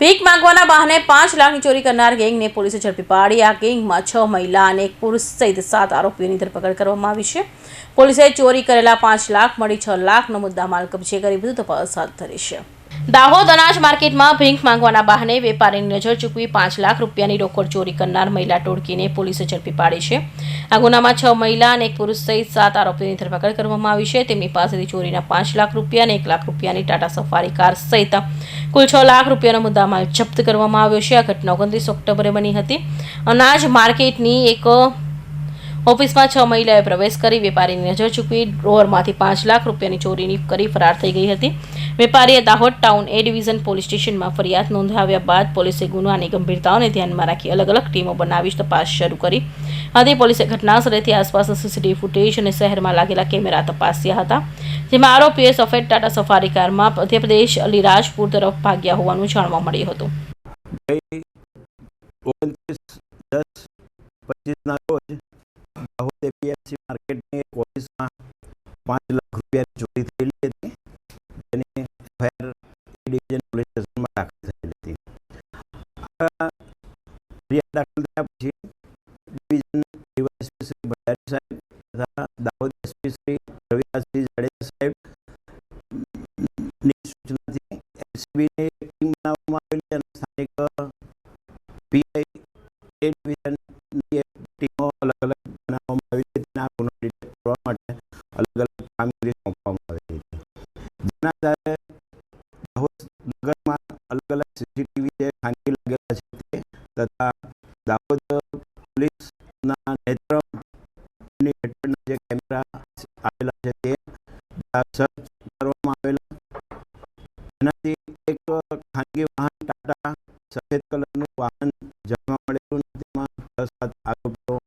ભીખ માંગવાના બહાને પાંચ લાખની ચોરી કરનાર ગેંગને પોલીસે ઝડપી પાડી. આ ગેંગમાં છ મહિલા અને એક પુરુષ સહિત સાત આરોપીઓની ધરપકડ કરવામાં આવી છે. પોલીસે ચોરી કરેલા પાંચ લાખ મળી છ લાખનો મુદ્દામાલ કબજે કરી વધુ તપાસ હાથ ધરી છે. દાહોદ અનાજ માર્કેટમાં ભીંખ માંગવાના બહાને વેપારીની નજર ચૂકવી પાંચ લાખ રૂપિયાની રોકડ ચોરી કરનાર મહિલા ટોળકીને પોલીસે ઝડપી પાડી છે. આ ગુનામાં છ મહિલા અને એક પુરુષ સહિત સાત આરોપીઓની ધરપકડ કરવામાં આવી છે. તેમની પાસેથી ચોરીના પાંચ લાખ રૂપિયા અને એક લાખ રૂપિયાની ટાટા સફારી કાર સહિત કુલ છ લાખ રૂપિયાનો મુદ્દામાલ જપ્ત કરવામાં આવ્યો છે. આ ઘટના ઓગણત્રીસ ઓક્ટોબરે બની હતી. અનાજ માર્કેટની એક ઓફિસમાં છ મહિલાએ પ્રવેશ કરી વેપારીની નજર ચૂકવી ડ્રોવરમાંથી પાંચ લાખ રૂપિયાની ચોરીની કરી ફરાર થઈ ગઈ હતી. વેપારીએ Dahod town A division police સ્ટેશનમાં ફરિયાદ નોંધાવ્યા બાદ પોલીસે ગુનાની ગંભીરતાઓને ધ્યાનમાં રાખી અલગ અલગ ટીમો બનાવી તપાસ શરૂ કરી. આથી પોલીસે ઘટનાસ્થળેથી આસપાસ સીસીટીવી ફૂટેજ અને શહેરમાં લાગેલા કેમેરા તપાસ્યા હતા, જેમાં આરોપીએ સફેદ ટાટા સફારી કારમાં મધ્યપ્રદેશ અલીરાજપુર તરફ ભાગ્યા હોવાનું જાણવા મળ્યું હતું. પાંચ લાખ રૂપિયાની ચોરી ફરિયાદ દાખલ થયા પછી ડિવિઝન ડીવાયસપી શ્રી ભંડારી સાહેબ તથા દાહોદ એસપી શ્રી રવિદાસજી જાડેજા સાહેબની સૂચનાથી એલસીબીની ટીમ બનાવવામાં આવેલી અને સ્થાનિક પીઆઈ એ ડિવિઝનની ટીમો અલગ અલગ બનાવવામાં આવી હતી અને આ ગુનો ડિટેક્ટ કરવા માટે અલગ અલગ કામગીરી સોંપવામાં આવી હતી જેના જે આવેલા છે તે સર્ચ કરવામાં આવેલા. એનાથી એક ખાનગી વાહન ટાટા સફેદ કલરનું વાહન જાણવા મળેલું તેમાં છ સાત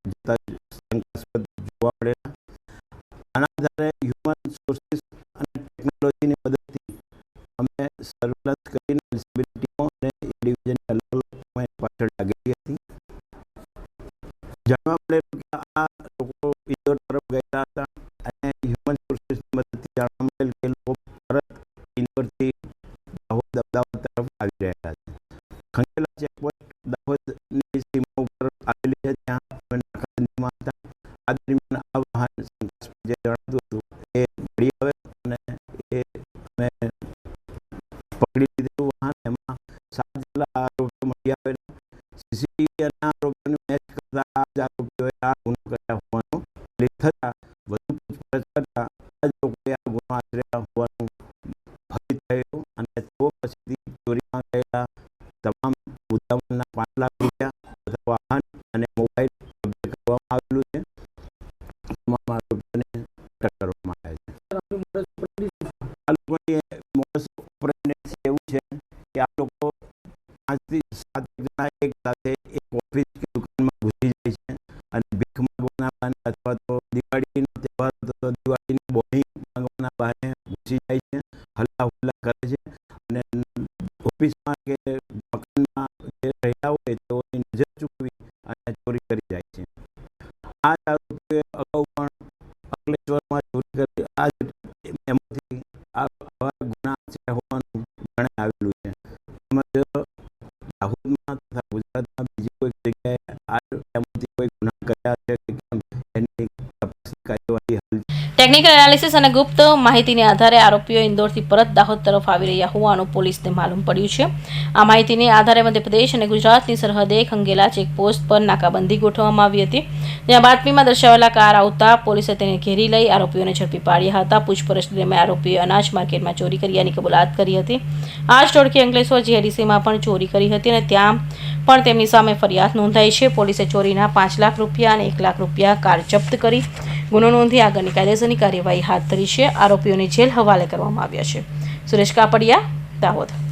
જતા શંકાસ્પદ જોવા મળેલા. આના આધારે હ્યુમન સોર્સિસ અને ટેકનોલોજીની મદદથી અમે સર્વેલન્સ કરીને એલસીબીની મળી આવે અને એ અમે પકડી લીધેલું વાહન, એમાં સાત જેટલા આરોપીઓ મળી આવે સીસીટીવી અને સાત એક અને ભીખ માંગવાના ઘૂસી જાય છે હલ્લા હુલ્લા કરે છે અને ઓફિસમાં કે હોય તેઓની નજર ચૂકવી અને ચોરી કરી જાય છે આ પણ અંકલેશ્વરમાં ચોરી કરી ટેકનિકલ એનાલિસિસ અને ગુપ્ત માહિતીને આધારે આરોપીઓ ઇન્દોરથી પરત દાહોદ તરફ આવી રહ્યા હોવાનું પોલીસને માલુમ પડ્યું છે. આ માહિતીને આધારે મધ્યપ્રદેશ અને ગુજરાતની સરહદે ખંગેલા ચેકપોસ્ટ પર નાકાબંધી ગોઠવવામાં આવી હતી. જ્યાં બાતમીમાં દર્શાવેલા કાર આવતા પોલીસે તેને ઘેરી લઈ આરોપીઓને ઝડપી પાડ્યા હતા. પૂછપરછ દરમિયાન આરોપીએ અનાજ માર્કેટમાં ચોરી કર્યાની કબૂલાત કરી હતી. આ જ ટોળકી અંકલેશ્વર જીઆઈડીસીમાં પણ ચોરી કરી હતી અને ત્યાં પણ તેમની સામે ફરિયાદ નોંધાઈ છે. પોલીસે ચોરીના પાંચ લાખ રૂપિયા અને એક લાખ રૂપિયા કાર જપ્ત કરી ગુનો નોંધી આગળની કાયદેસરની કાર્યવાહી હાથ ધરી છે. આરોપીઓને જેલ હવાલે કરવામાં આવ્યા છે. સુરેશ કાપડિયા, દાહોદ.